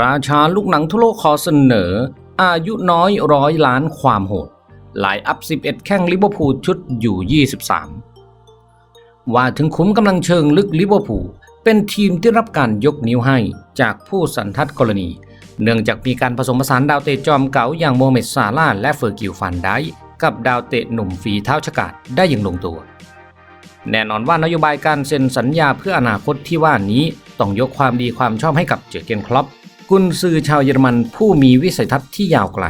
ราชาลูกหนังทั่วโลกขอเสนอ อายุน้อยร้อยล้านความโหดไลน์อัพ 11 แข้งลิเวอร์พูลชุดอยู่ 23 ว่าถึงขุมกำลังเชิงลึกลิเวอร์พูลเป็นทีมที่รับการยกนิ้วให้จากผู้สันทัดกรณี เนื่องจากมีการผสมผสานดาวเตะจอมเก๋าอย่างโมเมดซาลาและเฟอร์กิลฟันไดค์กับดาวเตะหนุ่มฝีเท้าฉกาดได้อย่างลงตัว แน่นอนว่านโยบายการเซ็นสัญญาเพื่ออนาคตที่ว่านี้ต้องยกความดีความชอบให้กับเจอร์เกนคลอป กุนซือชาวเยอรมันผู้มีวิสัยทัศน์ที่ยาวไกล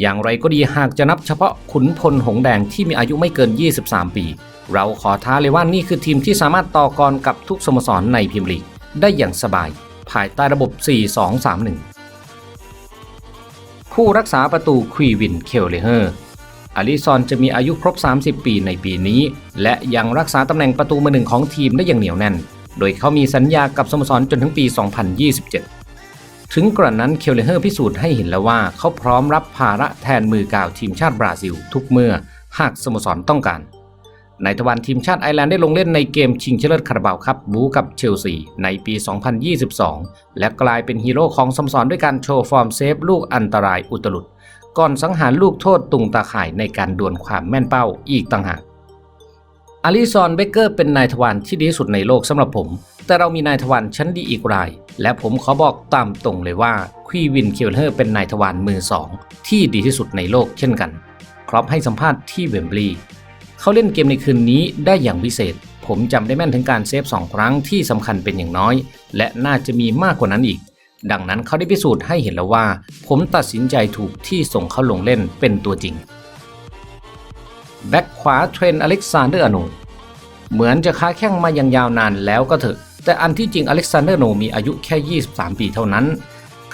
อย่างไรก็ดีหากจะนับเฉพาะขุนพลหงแดงที่มีอายุไม่เกิน 23 ปี เราขอท้าเลยว่านี่คือทีมที่สามารถต่อกรกับทุกสโมสรในพรีเมียร์ลีกได้อย่างสบาย ภายใต้ระบบ 4-2-3-1 ผู้รักษาประตูควีวินเคลเลเฮอร์อลิซอนจะมีอายุครบ 30 ปีในปีนี้ และยังรักษาตำแหน่งประตูมือหนึ่งของทีมได้อย่างเหนียวแน่น โดยเขามีสัญญากับสโมสรจนถึงปี 2027 ถึงกระนั้นเคลเลเฮอร์พิสูจน์ให้เห็นแล้วว่า เขาพร้อมรับภาระแทนมือกาวทีมชาติบราซิล ทุกเมื่อหากสโมสรต้องการในทวารทีมชาติไอร์แลนด์ได้ลงเล่นในเกมชิงชนะเลิศคาราบาวครับบูกับเชลซีในปี 2022 และกลายเป็นฮีโร่ของสโมสรด้วยการโชว์ฟอร์มเซฟลูกอันตรายอุตลุด ก่อนสังหารลูกโทษตุงตาข่ายในการดวลความแม่นเป้าอีกต่างหากอาริซอนเบเกอร์เป็นนายทวารที่ดีที่สุดในโลกสำหรับผม แต่เรามีนายทวารชั้นดีอีกราย และผมขอบอกตามตรงเลยว่าควีวินเคลเฮอร์เป็นนายทวารมือสองที่ดีที่สุดในโลกเช่นกันครอปให้สัมภาษณ์ที่เวมบลีย์เขาเล่นเกมในคืนนี้ได้อย่างวิเศษ ผมจำได้แม่นถึงการเซฟสองครั้งที่สำคัญเป็นอย่างน้อย และน่าจะมีมากกว่านั้นอีก ดังนั้นเขาได้พิสูจน์ให้เห็นแล้วว่า ผมตัดสินใจถูกที่ส่งเขาลงเล่นเป็นตัวจริงแบ็คขวาเทรนอเล็กซานเดอร์อโนเหมือนจะค้าแข้งมาอย่างยาวนานแล้วก็เถอะ แต่อันที่จริงอเล็กซานเดอร์โนมีอายุแค่ 23 ปีเท่านั้น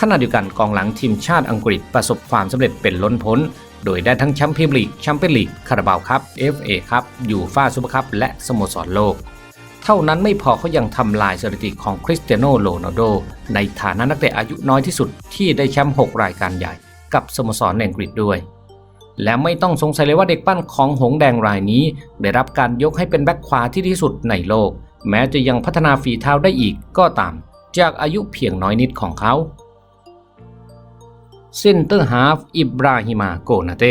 ขณะเดียวกันกองหลังทีมชาติอังกฤษประสบความสำเร็จเป็นล้นพ้น โดยได้ทั้งแชมป์พรีเมียร์ลีกแชมเปี้ยนลีกคาราบาวครับ FA ครับยูฟ่าซูเปอร์คัพและสโมสรโลก เท่านั้นไม่พอเขายังทำลายสถิติของคริสเตียโนโรนัลโด ในฐานะนักเตะอายุน้อยที่สุดที่ได้แชมป์6รายการใหญ่ กับสโมสรอังกฤษด้วยและไม่ต้องสงสัยเลยว่าเด็กปั้นของหงแดงรายนี้ ได้รับการยกให้เป็นแบ็คขวาที่ดีที่สุดในโลก แม้จะยังพัฒนาฝีเท้าได้อีกก็ตาม จากอายุเพียงน้อยนิดของเขาเซนเตอร์ฮาฟอิบราฮิมาโกนาเต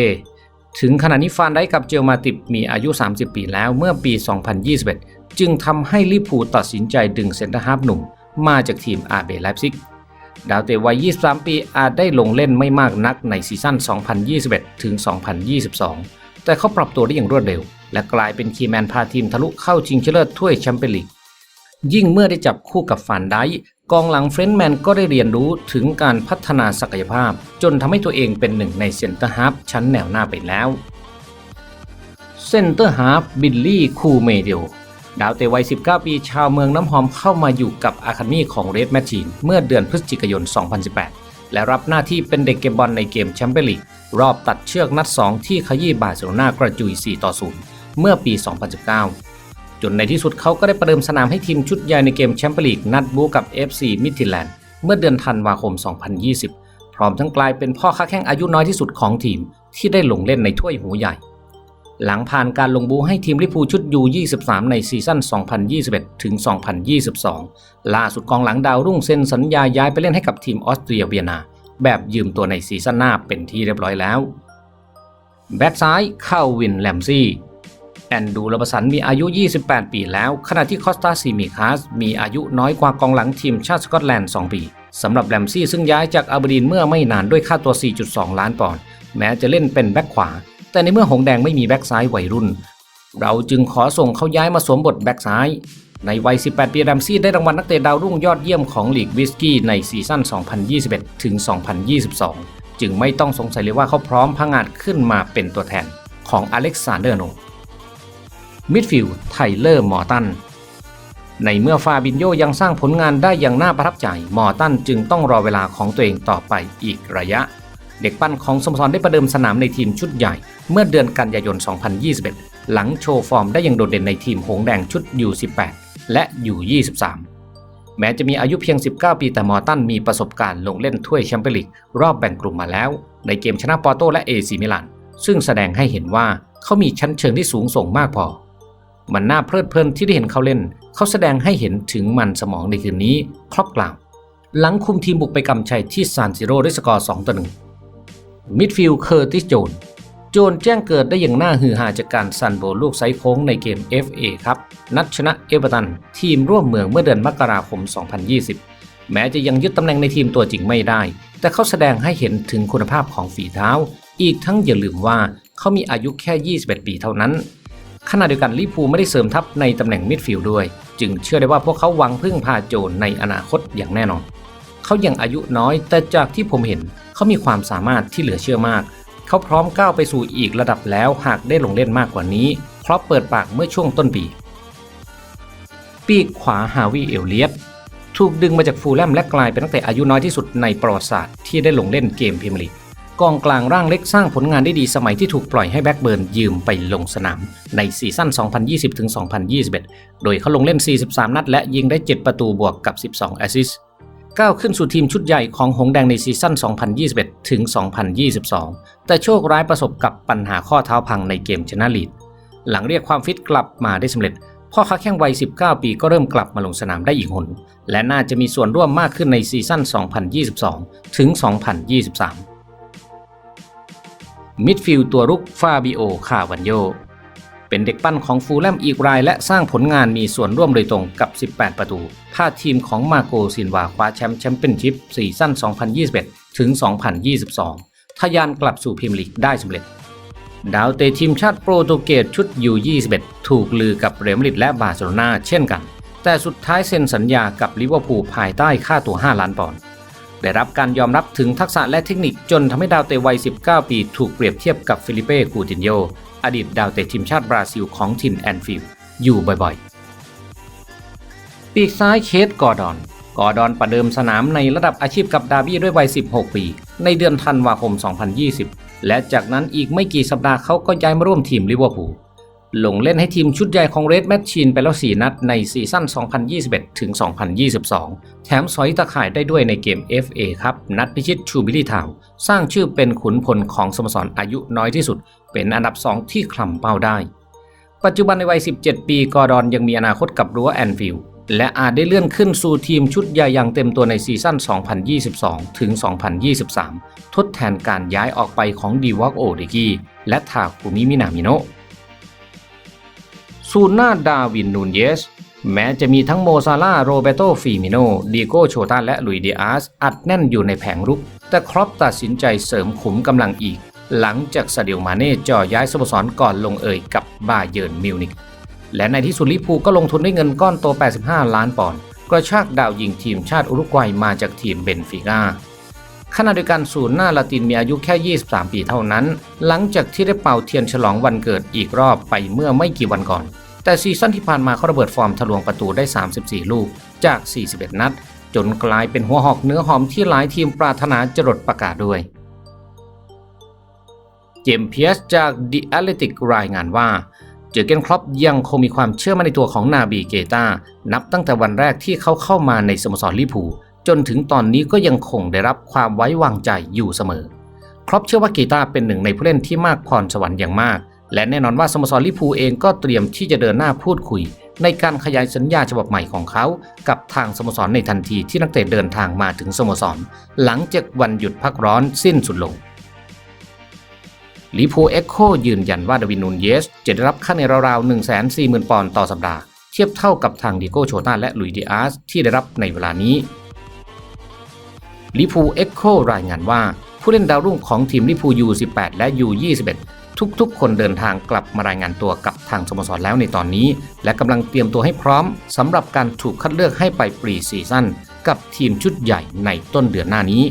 ถึงขณะนี้ฟานได้กับเจลมาติบมีอายุ 30 ปีแล้วเมื่อปี 2021 จึงทำให้ลิเวอร์พูตัดสินใจดึงเซนเตอร์ฮาฟหนุ่มมาจากทีมอาเบไลป์ซิก ดาวเตะวัย 23 ปีอาจได้ลงเล่นไม่มากนักในซีซั่น 2021 ถึง 2022 แต่เขาปรับตัวได้อย่างรวดเร็ว และกลายเป็นคีแมนพาทีมทะลุเข้าชิงชนะเลิศถ้วยแชมเปี้ยนลีกยิ่งเมื่อได้จับคู่กับฟานไดกองหลังเฟรนด์แมนก็ได้เรียนรู้ถึงการพัฒนาศักยภาพ จนทำให้ตัวเองเป็นหนึ่งในเซนเตอร์ฮาฟชั้นแนวหน้าไปแล้วเซนเตอร์ฮาฟบิลลี่คูเมเดลดาวเตะวัย 19 ปีชาวเมืองน้ำหอมเข้ามาอยู่กับอาคาเดมีของเรดแมชชีนเมื่อเดือนพฤศจิกายน 2018 และรับหน้าที่เป็นเด็กเกมบอลในเกมแชมเปี้ยนลีกรอบตัดเชือกนัด 2 ที่ขยี้บาร์เซโลนากระจุย 4 ต่อ 0 เมื่อปี 2019 จนในที่สุดเขาก็ได้ประเดิมสนามให้ทีมชุดใหญ่ในเกมแชมเปี้ยนลีกนัดบูกับ FC มิดทิแลนด์เมื่อเดือนธันวาคม 2020 พร้อมทั้งกลายเป็นพ่อค้าแข้งอายุน้อยที่สุดของทีมที่ได้ลงเล่นในถ้วยหูใหญ่ หลังผ่านการลงบูให้ทีมลิปูชุดยู23 ในซีซั่น 2021 ถึง 2022 ล่าสุดกองหลังดาวรุ่งเซ็นสัญญาย้ายไปเล่นให้กับทีมออสเตรียเวียนา แบบยืมตัวในซีซั่นหน้าเป็นที่เรียบร้อยแล้ว แบ็กซ้ายเข้าวินแลมซี่ อนดูลบสันมีอายุ 28 ปีแล้ว ขณะที่คอสตาซีมิคาสมีอายุน้อยกว่ากองหลังทีมชาติสกอตแลนด์ 2 ปี สำหรับแลมซี่ซึ่งย้ายจากอาบดีนเมื่อไม่นานด้วยค่าตัว 4.2 ล้านปอนด์แม้จะเล่นเป็นแบ็กขวา แต่ในเมื่อหงแดงไม่มีแบ็กซ้ายวัยรุ่น เราจึงขอส่งเขาย้ายมาสวมบทแบ็กซ้าย ในวัย 18 ปีแรมซี่ได้รางวัลนักเตะดาวรุ่งยอดเยี่ยมของลีกวิสกี้ในซีซั่น 2021 ถึง 2022 จึงไม่ต้องสงสัยเลยว่าเขาพร้อมพังงาดขึ้นมาเป็นตัวแทนของอเล็กซานเดอร์โน มิดฟิลด์ไทเลอร์มอร์ตัน ในเมื่อฟาบินโยยังสร้างผลงานได้อย่างน่าประทับใจ มอร์ตันจึงต้องรอเวลาของตัวเองต่อไปอีกระยะ เด็กปั้นของสโมสรได้ประเดิมสนามในทีมชุดใหญ่ เมื่อเดือนกันยายน 2021 หลังโชว์ฟอร์มได้อย่างโดดเด่นในทีมหงแดงชุด U18 และ U23 แม้จะมีอายุเพียง 19 ปีแต่มอร์ตันมีประสบการณ์ลงเล่นถ้วยแชมเปี้ยนลีกรอบแบ่งกลุ่มมาแล้ว ในเกมชนะปอร์โตและเอซีมิลานซึ่งแสดงให้เห็นว่าเขามีชั้นเชิงที่สูงส่งมากพอ มันน่าเพลิดเพลินที่ได้เห็นเขาเล่น เขาแสดงให้เห็นถึงมันสมองในคืนนี้ครอบกล่าว หลังคุมทีมบุกไปกำชัยที่ซานซิโร่ด้วยสกอร์2ต่อ1มิดฟิลด์เคอร์ติสโจน โจนแจ้งเกิดได้อย่างน่าฮือฮาจากการซันโบลูกไซโค้งในเกม FA ครับ นัดชนะเอเวอร์ตัน ทีมร่วมเมืองเมื่อเดือนมกราคม 2020 แม้จะยังยึดตำแหน่งในทีมตัวจริงไม่ได้ แต่เขาแสดงให้เห็นถึงคุณภาพของฝีเท้า อีกทั้งอย่าลืมว่าเขามีอายุแค่ 21 ปีเท่านั้น ขณะเดียวกันลิปูไม่ได้เสริมทัพในตำแหน่งมิดฟิลด์ด้วย จึงเชื่อได้ว่าพวกเขาหวังพึ่งพาโจนในอนาคตอย่างแน่นอน เขายังอายุน้อยแต่จากที่ผมเห็นเขามีความสามารถที่เหลือเชื่อมาก เขาพร้อมก้าวไปสู่อีกระดับแล้วหากได้ลงเล่นมากกว่านี้เพราะเปิดปากเมื่อช่วงต้นปี ปีกขวาฮาวิเอลเลียตถูกดึงมาจากฟูลแลมและกลายเป็นนักเตะอายุน้อยที่สุดในประวัติศาสตร์ที่ได้ลงเล่นเกมพรีเมียร์ลีก กองกลางร่างเล็กสร้างผลงานได้ดีสมัยที่ถูกปล่อยให้แบ็กเบิร์นยืมไปลงสนาม ในซีซั่น 2020-2021 โดยเขาลงเล่น 43 นัดและยิงได้ 7 ประตูบวกกับ 12 แอสซิสต์ก้าวขึ้นสู่ทีมชุดใหญ่ของหงแดงในซีซั่น 2021 ถึง 2022 แต่โชคร้ายประสบกับปัญหาข้อเท้าพังในเกมชนะลีด หลังเรียกความฟิตกลับมาได้สำเร็จ พ่อค้าแข้งวัย 19 ปีก็เริ่มกลับมาลงสนามได้อีกหน และน่าจะมีส่วนร่วมมากขึ้นในซีซั่น 2022 ถึง 2023 มิดฟิลด์ตัวรุกฟาบิโอ คาวันโย เป็นเด็กปั้นของฟูลแลมอีกราย และสร้างผลงานมีส่วนร่วมโดยตรงกับ 18 ประตู พาทีมของมาโกซินวาคว้าแชมป์แชมเปี้ยนชิพซีซั่น 2021 ถึง 2022 ทะยานกลับสู่พรีเมียร์ลีกได้สำเร็จ ดาวเตะทีมชาติโปรตุเกสชุดยู21ถูกลือกับเรอัลมาดริดและบาร์เซโลนาเช่นกัน แต่สุดท้ายเซ็นสัญญากับลิเวอร์พูลภายใต้ค่าตัว 5 ล้านปอนด์ ได้รับการยอมรับถึงทักษะและเทคนิคจนทำให้ดาวเตะวัย 19 ปีถูกเปรียบเทียบกับฟิลิเป้กูตินโยอดีตดาวเตะทีมชาติบราซิลของทินแอนฟิลด์อยู่บ่อยๆ ปีกซ้ายเคสกอร์ดอน กอร์ดอนประเดิมสนามในระดับอาชีพกับดาบี้ด้วยวัย 16 ปี ในเดือนธันวาคม 2020 และจากนั้นอีกไม่กี่สัปดาห์เขาก็ย้ายมาร่วมทีมลิเวอร์พูล ลงเล่นให้ทีมชุดใหญ่ของเรดแมชชีนไปแล้ว 4 นัดในซีซั่น 2021 ถึง 2022 แถมสอยตะข่ายได้ด้วยในเกม FA ครับนัดพิชิตชูบิลี่ทาวสร้างชื่อเป็นขุนพลของสโมสรอายุน้อยที่สุด เป็นอันดับ 2 ที่คลำเป้าได้ ปัจจุบันในวัย 17 ปีกอร์ดอนยังมีอนาคตกับรั้วแอนฟิลด์และอาจได้เลื่อนขึ้นสู่ทีมชุดใหญ่อย่างเต็มตัวในซีซั่น 2022 ถึง 2023 ทดแทนการย้ายออกไปของดีวอกโอเดกิและทาคุมิมินามิโนะ ซูน่าดาวินนูนเยส แม้จะมีทั้งโมซาลาโรเบโตฟิมิโนดีโกโชตาและลุยเดีอาส อัดแน่นอยู่ในแผงรุก แต่ครอปตัดสินใจเสริมขุมกำลังอีก หลังจากซาเดียมาเน่จ่อย้ายสโมสรก่อนลงเอ่ยกับบาเยิร์นมิวนิกและในที่สุดลิเวอร์พูก็ลงทุนด้วยเงินก้อนโต 85 ล้านปอนด์กระชากดาวยิงทีมชาติอุรุกวัยมาจากทีมเบนฟิก้าขณะเดียวกันศูนย์หน้าลาตินมีอายุแค่ 23 ปีเท่านั้น หลังจากที่ได้เป่าเทียนฉลองวันเกิดอีกรอบไปเมื่อไม่กี่วันก่อน แต่ซีซั่นที่ผ่านมาเขาระเบิดฟอร์มทะลวงประตูได้ 34 ลูกจาก 41 นัด จนกลายเป็นหัวหอกเนื้อหอมที่หลายทีมปรารถนาจรดประกาศด้วย เจมส์เพียสจาก The Athletic รายงานว่า เจอเกนครอปยังคงมีความเชื่อมั่นในตัวของนาบีเกตานับตั้งแต่วันแรกที่เขาเข้ามาในสโมสรลิพูจนถึงตอนนี้ก็ยังคงได้รับความไว้วางใจอยู่เสมอ ครอปเชื่อว่าเกตาเป็นหนึ่งในผู้เล่นที่มากพรสวรรค์อย่างมาก และแน่นอนว่าสโมสรลิพูเองก็เตรียมที่จะเดินหน้าพูดคุย ในการขยายสัญญาฉบับใหม่ของเขา กับทางสโมสรในทันทีที่นักเตะเดินทางมาถึงสโมสร หลังจากวันหยุดพักร้อนสิ้นสุดลงลิโพเอ็กโคยืนยันว่าดาวินนูนเยส จะได้รับค่าในราวๆ 140,000 ปอนด์ต่อสัปดาห์ เทียบเท่ากับทางดิโกโชตาและลุยดิอาสที่ได้รับในเวลานี้ลิพูเอ็กโครายงานว่าผู้เล่นดาวรุ่งของทีมลิพูยู18 และยู21 ทุกๆ คนเดินทางกลับมารายงานตัวกับทางสโมสรแล้วในตอนนี้ และกำลังเตรียมตัวให้พร้อมสำหรับการถูกคัดเลือกให้ไปปรีซีซั่นกับทีมชุดใหญ่ในต้นเดือนหน้านี้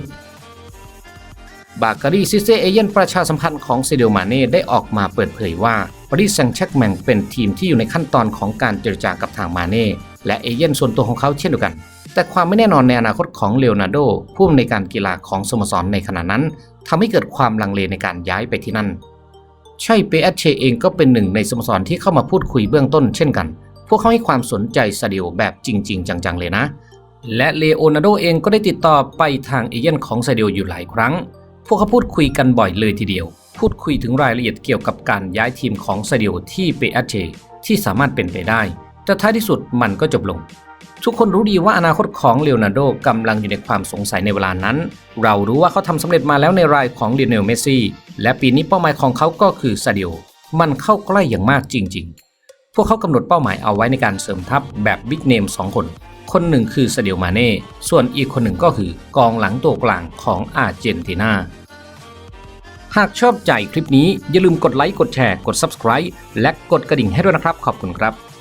บาการีซิเซเอเย่นประชาสัมพันธ์ของเซเดลมาเน่ได้ออกมาเปิดเผยว่าปารีสแซงต์แชร์กแมงเป็นทีมที่อยู่ในขั้นตอนของการเจรจากับทางมาเน่และเอเย่นส่วนตัวของเขาเช่นเดียวกัน แต่ความไม่แน่นอนในอนาคตของเลโอนาร์โดผู้อำนวยการกีฬาของสโมสรในขณะนั้นทำให้เกิดความลังเลในการย้ายไปที่นั่น ใช่เปเอชเชเองก็เป็นหนึ่งในสโมสรที่เข้ามาพูดคุยเบื้องต้นเช่นกัน พวกเขาให้ความสนใจซาดิโอแบบจริง ๆ จัง ๆ เลยนะ และเลโอนาร์โดเองก็ได้ติดต่อไปทางเอเย่นของซาดิโออยู่หลายครั้ง พวกเขาพูดคุยกันบ่อยเลยทีเดียว พูดคุยถึงรายละเอียดเกี่ยวกับการย้ายทีมของซาดิโอที่เปเอชเชที่สามารถเป็นไปได้ แต่ท้ายที่สุดมันก็จบลง ทุกคนรู้ดีว่าอนาคตของเลโอนาร์โดกำลังอยู่ในความสงสัยในเวลานั้น เรารู้ว่าเขาทำสำเร็จมาแล้วในรายของลีโอเนลเมสซี่และปีนี้เป้าหมายของเขาก็คือซาดิโอมันเข้าใกล้อย่างมากจริง ๆ พวกเขากำหนดเป้าหมายเอาไว้ในการเสริมทัพแบบบิ๊กเนม2 คน คนหนึ่งคือซาดิโอมาเน่ ส่วนอีกคนหนึ่งก็คือกองหลังตัวกลางของอาร์เจนตินา หากชอบใจคลิปนี้อย่าลืมกดไลค์ กดแชร์ กด Subscribe และกดกระดิ่งให้ด้วยนะครับ ขอบคุณครับ